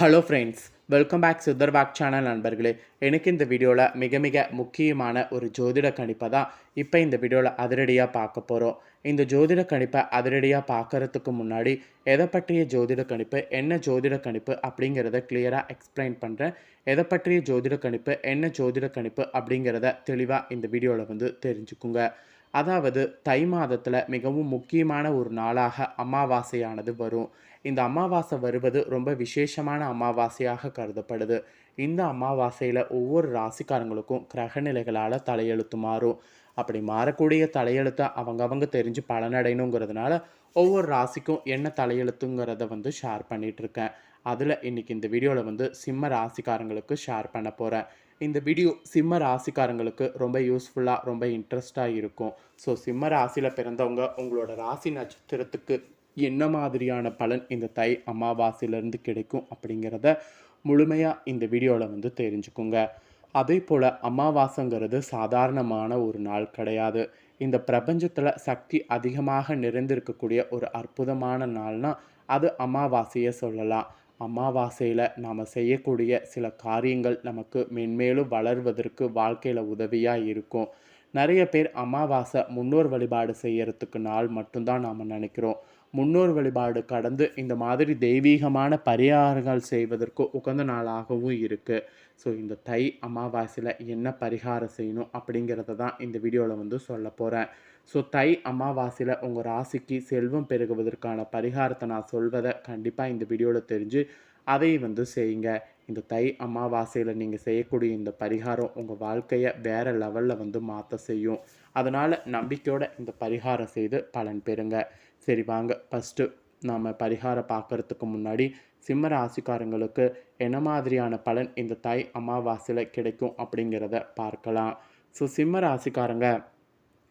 Hello friends welcome back Siddhar channel நண்பர்களே. எனக்கு இந்த வீடியோவில் மிக மிக முக்கியமான ஒரு ஜோதிட கணிப்பை தான் இப்போ இந்த வீடியோவில் அதிரடியாக பார்க்க போகிறோம் இந்த ஜோதிட கணிப்பை அதிரடியாக பார்க்கறதுக்கு முன்னாடி எதை பற்றிய ஜோதிட கணிப்பு என்ன ஜோதிட கணிப்பு அப்படிங்கிறத கிளியராக எக்ஸ்பிளைன் பண்ணுறேன் எதை பற்றிய ஜோதிட கணிப்பு என்ன ஜோதிட கணிப்பு அப்படிங்கிறத தெளிவாக இந்த வீடியோவில் வந்து தெரிஞ்சுக்குங்க. அதாவது தை மாதத்தில் மிகவும் முக்கியமான ஒரு நாளாக அமாவாசையானது வரும். இந்த அமாவாசை வருவது ரொம்ப விசேஷமான அமாவாசையாக கருதப்படுது. இந்த அமாவாசையில் ஒவ்வொரு ராசிக்காரங்களுக்கும் கிரகநிலைகளால் தலையெழுத்து மாறும். அப்படி மாறக்கூடிய தலையெழுத்தை அவங்கவங்க தெரிஞ்சு பலனடையணுங்கிறதுனால ஒவ்வொரு ராசிக்கும் என்ன தலையெழுத்துங்கிறத வந்து ஷேர் பண்ணிகிட்ருக்கேன் அதில் இன்னைக்கு இந்த வீடியோவில் வந்து சிம்ம ராசிக்காரங்களுக்கு ஷேர் பண்ண போகிறேன் இந்த வீடியோ சிம்ம ராசிக்காரங்களுக்கு ரொம்ப யூஸ்ஃபுல்லாக ரொம்ப இன்ட்ரெஸ்டாக இருக்கும். ஸோ சிம்ம ராசியில் பிறந்தவங்க உங்களோட ராசி நட்சத்திரத்துக்கு என்ன மாதிரியான பலன் இந்த தை அமாவாசையிலேருந்து கிடைக்கும் அப்படிங்கிறத முழுமையாக இந்த வீடியோவில் வந்து தெரிஞ்சுக்குங்க. அதே போல் அமாவாசைங்கிறது சாதாரணமான ஒரு நாள் கிடையாது. இந்த பிரபஞ்சத்தில் சக்தி அதிகமாக நிறைந்திருக்கக்கூடிய ஒரு அற்புதமான நாள்னால் அது அமாவாசையை சொல்லலாம். அமாவாசையில் நாம் செய்யக்கூடிய சில காரியங்கள் நமக்கு மென்மேலும் வளர்வதற்கு வாழ்க்கையில் உதவியாக இருக்கும். நிறைய பேர் அமாவாசை முன்னோர் வழிபாடு செய்யறதுக்கு நாள் மட்டும்தான் நாம் நினைக்கிறோம். முன்னோர் வழிபாடு கடந்து இந்த மாதிரி தெய்வீகமான பரிகாரங்கள் செய்வதற்கு உகந்த நாளாகவும் இருக்குது ஸோ இந்த தை அமாவாசையில் என்ன பரிகாரம் செய்யணும் அப்படிங்கிறத தான் இந்த வீடியோவில் வந்து சொல்ல போகிறேன் ஸோ தை அமாவாசையில் உங்கள் ராசிக்கு செல்வம் பெருகுவதற்கான பரிகாரத்தை நான் சொல்வதை கண்டிப்பாக இந்த வீடியோவில் தெரிஞ்சு அதை வந்து செய்யுங்க. இந்த தை அமாவாசையில் நீங்கள் செய்யக்கூடிய இந்த பரிகாரம் உங்கள் வாழ்க்கையை வேறு லெவலில் வந்து மாற்ற செய்யும். அதனால் நம்பிக்கையோட இந்த பரிகாரம் செய்து பலன் பெறுங்க. சரி வாங்க. ஃபஸ்ட்டு நாம் பரிகாரம் பார்க்குறதுக்கு முன்னாடி சிம்ம ராசிக்காரங்களுக்கு என்ன மாதிரியான பலன் இந்த தை அமாவாசையில் கிடைக்கும் அப்படிங்கிறத பார்க்கலாம். ஸோ சிம்ம ராசிக்காரங்க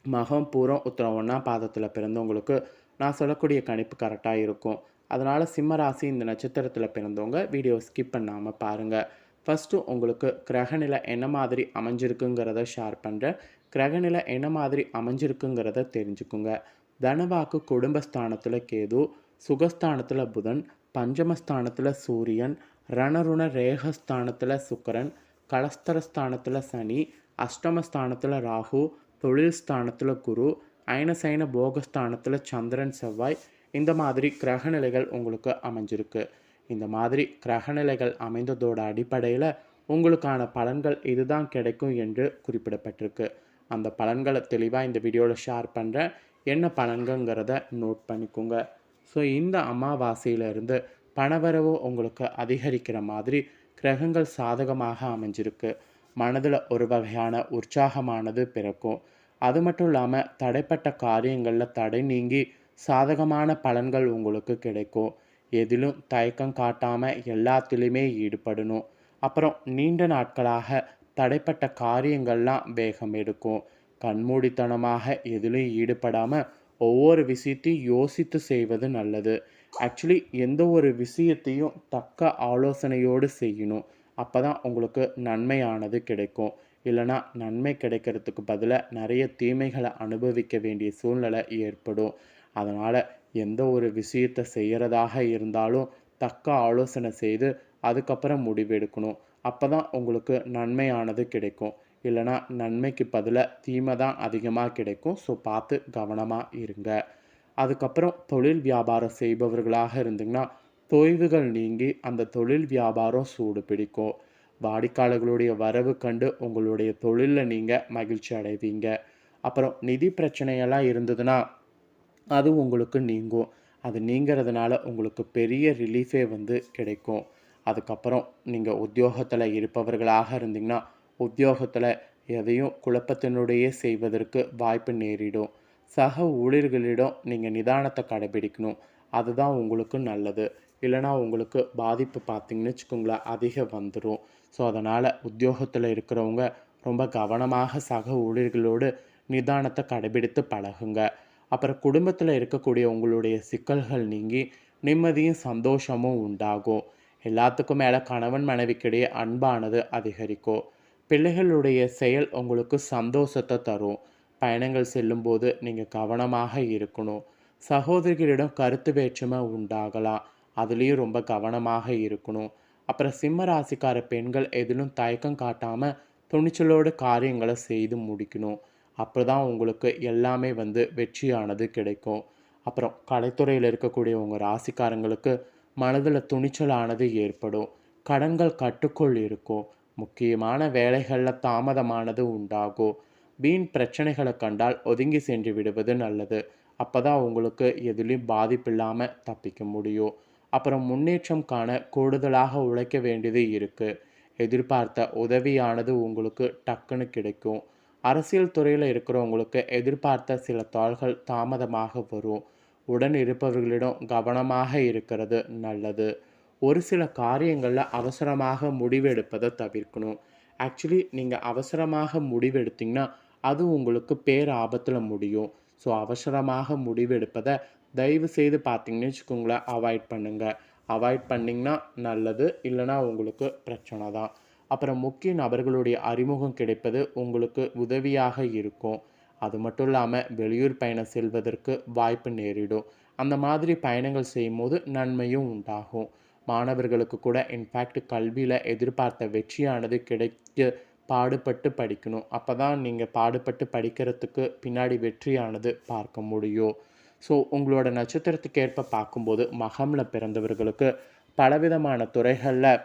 மகம் பூரம் உத்தரம் ஒன்றா பாதத்தில் பிறந்தவங்களுக்கு நான் சொல்லக்கூடிய கணிப்பு கரெக்டாக இருக்கும். அதனால் சிம்ம ராசி இந்த நட்சத்திரத்தில் பிறந்தவங்க வீடியோ ஸ்கிப் பண்ணாமல் பாருங்கள் ஃபஸ்ட்டு உங்களுக்கு கிரகநிலை என்ன மாதிரி அமைஞ்சிருக்குங்கிறத ஷேர் பண்ணுறேன் கிரகநிலை என்ன மாதிரி அமைஞ்சிருக்குங்கிறத தெரிஞ்சுக்குங்க. தனவாக்கு குடும்பஸ்தானத்தில் கேது சுகஸ்தானத்தில் புதன் பஞ்சமஸ்தானத்தில் சூரியன் ரணருண ரேகஸ்தானத்தில் சுக்கரன் கலஸ்தரஸ்தானத்தில் சனி அஷ்டமஸ்தானத்தில் ராகு தொழில் ஸ்தானத்தில் குரு அயனசைன போகஸ்தானத்தில் சந்திரன் செவ்வாய் இந்த மாதிரி கிரகநிலைகள் உங்களுக்கு அமைஞ்சிருக்கு. இந்த மாதிரி கிரகநிலைகள் அமைந்ததோட அடிப்படையில் உங்களுக்கான பலன்கள் இதுதான் கிடைக்கும் என்று குறிப்பிடப்பட்டிருக்கு. அந்த பலன்களை தெளிவாக இந்த வீடியோவில் ஷேர் பண்ணுறேன் என்ன பலன்கள்ங்கிறத நோட் பண்ணிக்கோங்க. ஸோ இந்த அமாவாசையிலிருந்து பணவரவு உங்களுக்கு அதிகரிக்கிற மாதிரி கிரகங்கள் சாதகமாக அமைஞ்சிருக்கு. மனதில் ஒரு வகையான உற்சாகமானது பிறக்கும். அது மட்டும் இல்லாமல் தடைப்பட்ட காரியங்களில் தடை நீங்கி சாதகமான பலன்கள் உங்களுக்கு கிடைக்கும். எதிலும் தயக்கம் காட்டாமல் எல்லாத்துலேயுமே ஈடுபடணும். அப்புறம் நீண்ட நாட்களாக தடைப்பட்ட காரியங்கள்லாம் வேகம் எடுக்கும். கண்மூடித்தனமாக எதிலும் ஈடுபடாமல் ஒவ்வொரு விஷயத்தையும் யோசித்து செய்வது நல்லது. ஆக்சுவலி எந்த ஒரு விஷயத்தையும் தக்க ஆலோசனையோடு செய்யணும். அப்போ தான் உங்களுக்கு நன்மையானது கிடைக்கும். இல்லைனா நன்மை கிடைக்கிறதுக்கு பதிலாக நிறைய தீமைகளை அனுபவிக்க வேண்டிய சூழ்நிலை ஏற்படும். அதனால் எந்த ஒரு விஷயத்தை செய்கிறதாக இருந்தாலும் தக்க ஆலோசனை செய்து அதுக்கப்புறம் முடிவெடுக்கணும். அப்போ தான் உங்களுக்கு நன்மையானது கிடைக்கும். இல்லைனா நன்மைக்கு பதிலாக தீமை தான் அதிகமாக கிடைக்கும். ஸோ பார்த்து கவனமாக இருங்க. அதுக்கப்புறம் தொழில் வியாபாரம் செய்பவர்களாக இருந்தீங்கன்னா தொய்வுகள் நீங்கி அந்த தொழில் வியாபாரம் சூடு பிடிக்கும். வாடிக்கையாளர்களுடைய வரவு கண்டு உங்களுடைய தொழிலில் நீங்கள் மகிழ்ச்சி அடைவீங்க. அப்புறம் நிதி பிரச்சனையெல்லாம் இருந்ததுன்னா அது உங்களுக்கு நீங்கும். அது நீங்கிறதுனால உங்களுக்கு பெரிய ரிலீஃபே வந்து கிடைக்கும். அதுக்கப்புறம் நீங்கள் உத்தியோகத்தில் இருப்பவர்களாக இருந்தீங்கன்னா உத்தியோகத்தில் எதையும் குழப்பத்தினுடைய செய்வதற்கு வாய்ப்பு நேரிடும். சக ஊழியர்களிடம் நீங்கள் நிதானத்தை கடைபிடிக்கணும். அதுதான் உங்களுக்கு நல்லது. இல்லைனா உங்களுக்கு பாதிப்பு பார்த்தீங்கன்னு வச்சுக்கோங்களேன் அதிகம் வந்துடும் ஸோ அதனால் உத்தியோகத்தில் இருக்கிறவங்க ரொம்ப கவனமாக சக ஊழியர்களோடு நிதானத்தை கடைபிடித்து பழகுங்க. அப்புறம் குடும்பத்தில் இருக்கக்கூடிய உங்களுடைய சிக்கல்கள் நீங்கி நிம்மதியும் சந்தோஷமும் உண்டாகும். எல்லாத்துக்கும் மேலே கணவன் மனைவிக்கிடையே அன்பானது அதிகரிக்கும். பிள்ளைகளுடைய செயல் உங்களுக்கு சந்தோஷத்தை தரும். பயணங்கள் செல்லும்போது நீங்கள் கவனமாக இருக்கணும். சகோதரிகளிடம் கருத்து வேற்றுமை உண்டாகலாம். அதுலேயும் ரொம்ப கவனமாக இருக்கணும். அப்புறம் சிம்ம ராசிக்கார பெண்கள் எதிலும் தயக்கம் காட்டாமல் துணிச்சலோடு காரியங்களை செய்து முடிக்கணும். அப்போ தான் உங்களுக்கு எல்லாமே வந்து வெற்றியானது கிடைக்கும். அப்புறம் கலைத்துறையில் இருக்கக்கூடிய உங்கள் ராசிக்காரங்களுக்கு மனதில் துணிச்சலானது ஏற்படும். கடன்கள் கட்டுக்குள் இருக்கும். முக்கியமான வேலைகளில் தாமதமானது உண்டாகும். வீண் பிரச்சனைகளை கண்டால் ஒதுங்கி சென்று விடுவது நல்லது. அப்போ தான் உங்களுக்கு எதுலேயும் பாதிப்பில்லாமல் தப்பிக்க முடியும். அப்புறம் முன்னேற்றம் காண கூடுதலாக உழைக்க வேண்டியது இருக்குது எதிர்பார்த்த உதவியானது உங்களுக்கு டக்குன்னு கிடைக்கும். அரசியல் துறையில் இருக்கிறவங்களுக்கு எதிர்பார்த்த சில தாள்கள் தாமதமாக வரும். உடன் இருப்பவர்களிடம் கவனமாக இருக்கிறது நல்லது. ஒரு சில காரியங்களில் அவசரமாக முடிவெடுப்பதை தவிர்க்கணும். ஆக்சுவலி நீங்கள் அவசரமாக முடிவெடுத்தீங்கன்னா அது உங்களுக்கு பேர் ஆபத்தில் முடியும். ஸோ அவசரமாக முடிவெடுப்பதை தயவு செய்து பார்த்தீங்கன்னு வச்சுக்கோங்களேன் அவாய்ட் பண்ணுங்கள் அவாய்ட் பண்ணிங்கன்னா நல்லது இல்லைனா உங்களுக்கு பிரச்சனை தான் அப்புறம் முக்கிய நபர்களுடைய அறிமுகம் கிடைப்பது உங்களுக்கு உதவியாக இருக்கும். அது மட்டும் இல்லாமல் வெளியூர் பயணம் செல்வதற்கு வாய்ப்பு நேரிடும். அந்த மாதிரி பயணங்கள் செய்யும்போது நன்மையும் உண்டாகும். மாணவர்களுக்கு கூட இன்ஃபேக்ட் கல்வியில் எதிர்பார்த்த வெற்றியானது கிடைக்க பாடுபட்டு படிக்கணும். அப்போ தான் நீங்கள் பாடுபட்டு படிக்கிறதுக்கு பின்னாடி வெற்றியானது பார்க்க முடியும். ஸோ உங்களோட நட்சத்திரத்துக்கு ஏற்ப பார்க்கும்போது மகமில் பிறந்தவர்களுக்கு பலவிதமான துறைகளில்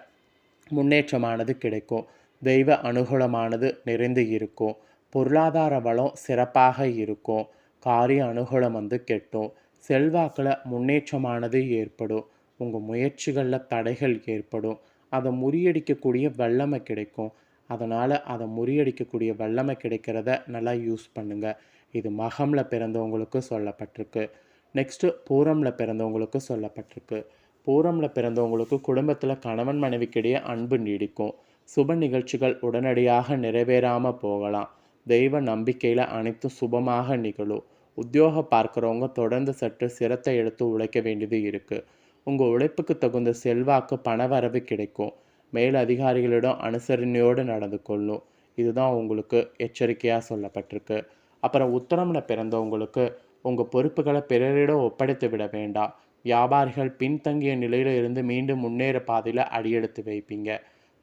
முன்னேற்றமானது கிடைக்கும். தெய்வ அனுகூலமானது நிறைந்து இருக்கும். பொருளாதார வளம் சிறப்பாக இருக்கும். காரிய அனுகூலம் வந்து கெட்டும். செல்வாக்கில் முன்னேற்றமானது ஏற்படும். உங்கள் முயற்சிகளில் தடைகள் ஏற்படும். அதை முறியடிக்கக்கூடிய வல்லமை கிடைக்கும். அதனால் அதை முறியடிக்கக்கூடிய வல்லமை கிடைக்கிறத நல்லா யூஸ் பண்ணுங்கள் இது மகமில் பிறந்தவங்களுக்கு சொல்லப்பட்டிருக்கு. நெக்ஸ்ட்டு பூரமில் பிறந்தவங்களுக்கு சொல்லப்பட்டிருக்கு. பூரமில் பிறந்தவங்களுக்கு குடும்பத்தில் கணவன் மனைவிக்கிடையே அன்பு நீடிக்கும். சுப நிகழ்ச்சிகள் உடனடியாக நிறைவேறாமல் போகலாம். தெய்வ நம்பிக்கையில் அனைத்தும் சுபமாக நிகழும். உத்தியோகம் பார்க்குறவங்க தொடர்ந்து சற்று சிரத்தை எடுத்து உழைக்க வேண்டியது இருக்குது உங்கள் உழைப்புக்கு தகுந்த செல்வாக்கு பணவரவு கிடைக்கும். மேல் அதிகாரிகளிடம் அனுசரணையோடு நடந்து கொள்ளும். இதுதான் உங்களுக்கு எச்சரிக்கையாக சொல்லப்பட்டிருக்கு. அப்புறம் உத்தரமில் பிறந்தவங்களுக்கு உங்கள் பொறுப்புகளை பிறரிடம் ஒப்படைத்து விட வேண்டாம். வியாபாரிகள் பின்தங்கிய நிலையில் இருந்து மீண்டும் முன்னேற பாதையில் அடியெடுத்து வைப்பீங்க.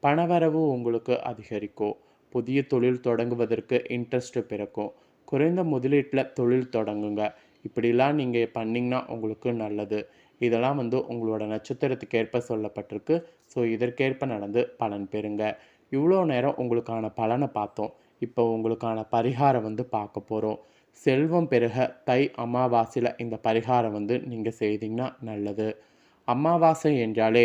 பணவரவு உங்களுக்கு அதிகரிக்கும். புதிய தொழில் தொடங்குவதற்கு இன்ட்ரெஸ்ட் பிறக்கும். குறைந்த முதலீட்டில் தொழில் தொடங்குங்க. இப்படிலாம் நீங்கள் பண்ணிங்கன்னா உங்களுக்கு நல்லது. இதெல்லாம் வந்து உங்களோட நட்சத்திரத்துக்கு ஏற்ப சொல்லப்பட்டிருக்கு. ஸோ இதற்கேற்ப நடந்து பலன் பெறுங்க. இவ்வளோ நேரம் உங்களுக்கான பலனை பார்த்தோம். இப்போ உங்களுக்கான பரிகாரம் வந்து பார்க்க போகிறோம் செல்வம் பெருக தை அமாவாசையில் இந்த பரிகாரம் வந்து நீங்கள் செய்தீங்கன்னா நல்லது. அமாவாசை என்றாலே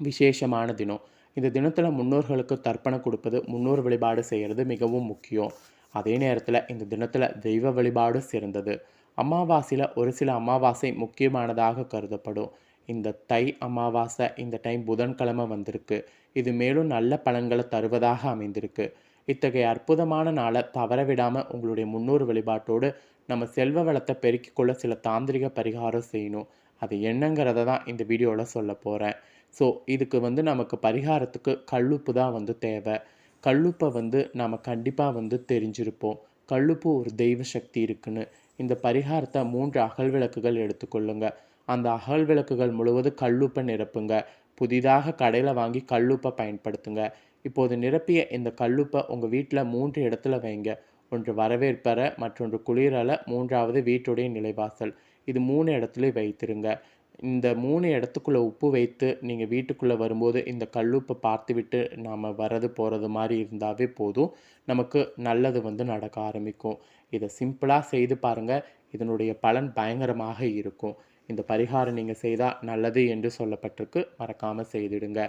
விசேஷமான தினம். இந்த தினத்தில் முன்னோர்களுக்கு தர்ப்பணம் கொடுப்பது முன்னோர் வழிபாடு செய்கிறது மிகவும் முக்கியம். அதே நேரத்தில் இந்த தினத்தில் தெய்வ வழிபாடு சிறந்தது. அமாவாசையில் ஒரு சில அமாவாசை முக்கியமானதாக கருதப்படும். இந்த தை அமாவாசை இந்த டைம் புதன்கிழமை வந்திருக்கு. இது மேலும் நல்ல பலன்களை தருவதாக அமைந்திருக்கு. இத்தகைய அற்புதமான நாளை தவற விடாமல் உங்களுடைய முன்னோர் வழிபாட்டோடு நம்ம செல்வ வளத்தை பெருக்கிக் கொள்ள சில தாந்திரிக பரிகாரம் செய்யணும். அது என்னங்கிறத தான் இந்த வீடியோவில் சொல்ல போகிறேன் ஸோ இதுக்கு வந்து நமக்கு பரிகாரத்துக்கு கல்லுப்பு தான் வந்து தேவை. கல்லுப்பை வந்து நாம் கண்டிப்பாக வந்து தெரிஞ்சிருப்போம். கல்லுப்பு ஒரு தெய்வ சக்தி இருக்குன்னு. இந்த பரிகாரத்தை மூன்று அகல் விளக்குகள் எடுத்துக்கொள்ளுங்க. அந்த அகல் விளக்குகள் முழுவதும் கல்லுப்பை நிரப்புங்க. புதிதாக கடையில் வாங்கி கல்லுப்பை பயன்படுத்துங்க. இப்போது நிரப்பிய இந்த கல்லுப்பை உங்கள் வீட்டில் மூன்று இடத்துல வைங்க. ஒன்று வரவேற்பறை மற்றொன்று குளிரலை மூன்றாவது வீட்டுடைய நிலைவாசல். இது மூணு இடத்துல வைத்திருங்க. இந்த மூணு இடத்துக்குள்ளே உப்பு வைத்து நீங்கள் வீட்டுக்குள்ளே வரும்போது இந்த கல்லுப்பை பார்த்துவிட்டு நாம் வர்றது போகிறது மாதிரி இருந்தாவே போதும். நமக்கு நல்லது வந்து நடக்க ஆரம்பிக்கும். இதை சிம்பிளாக செய்து பாருங்கள் இதனுடைய பலன் பயங்கரமாக இருக்கும். இந்த பரிகாரம் நீங்கள் செய்தால் நல்லது என்று சொல்லப்பட்டிருக்கு. மறக்காமல் செய்திடுங்க.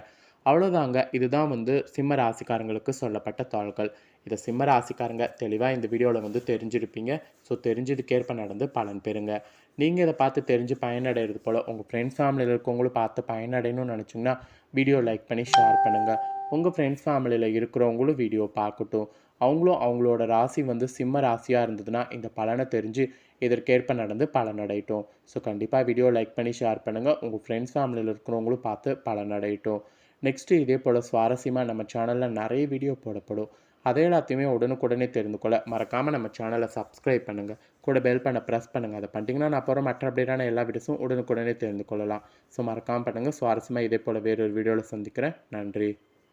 அவ்வளோதாங்க இதுதான் வந்து சிம்ம ராசிக்காரங்களுக்கு சொல்லப்பட்ட தாள்கள். இதை சிம்ம ராசிக்காரங்க தெளிவாக இந்த வீடியோவில் வந்து தெரிஞ்சிருப்பீங்க. ஸோ தெரிஞ்சதுக்கேற்ப நடந்து பலன் பெறுங்க. நீங்கள் இதை பார்த்து தெரிஞ்சு பயனடைகிறது போல் உங்கள் ஃப்ரெண்ட்ஸ் ஃபேமிலியில் இருக்கவங்களும் பார்த்து பயனடையணும்னு நினச்சிங்கன்னா வீடியோ லைக் பண்ணி ஷேர் பண்ணுங்கள் உங்கள் ஃப்ரெண்ட்ஸ் ஃபேமிலியில் இருக்கிறவங்களும் வீடியோ பார்க்கட்டும். அவங்களும் அவங்களோட ராசி வந்து சிம்ம ராசியாக இருந்ததுன்னா இந்த பலனை தெரிஞ்சு இதற்கேற்ப நடந்து பலனடையட்டும். ஸோ கண்டிப்பாக வீடியோ லைக் பண்ணி ஷேர் பண்ணுங்கள் உங்கள் ஃப்ரெண்ட்ஸ் ஃபேமிலியில் இருக்கிறவங்களும் பார்த்து பலனடையட்டும். நெக்ஸ்ட்டு இதே போல் சுவாரஸ்யமாக நம்ம சேனலில் நிறைய வீடியோ போடப்படும். அதை எல்லாத்தையுமே உடனுக்குடனே தெரிந்து கொள்ள மறக்காமல் நம்ம சேனலை சப்ஸ்கிரைப் பண்ணுங்கள் கூட பெல் பண்ண ப்ரெஸ் பண்ணுங்கள் அதை பண்ணிட்டீங்கன்னா நான் அப்புறம் மற்ற அப்டேட்டான எல்லா வீடியோஸும் உடனுக்குடனே தெரிந்து கொள்ளலாம். ஸோ மறக்காமல் பண்ணுங்கள் சுவாரஸ்யமாக இதே போல் வேறொரு வீடியோவில் சந்திக்கிறேன். நன்றி.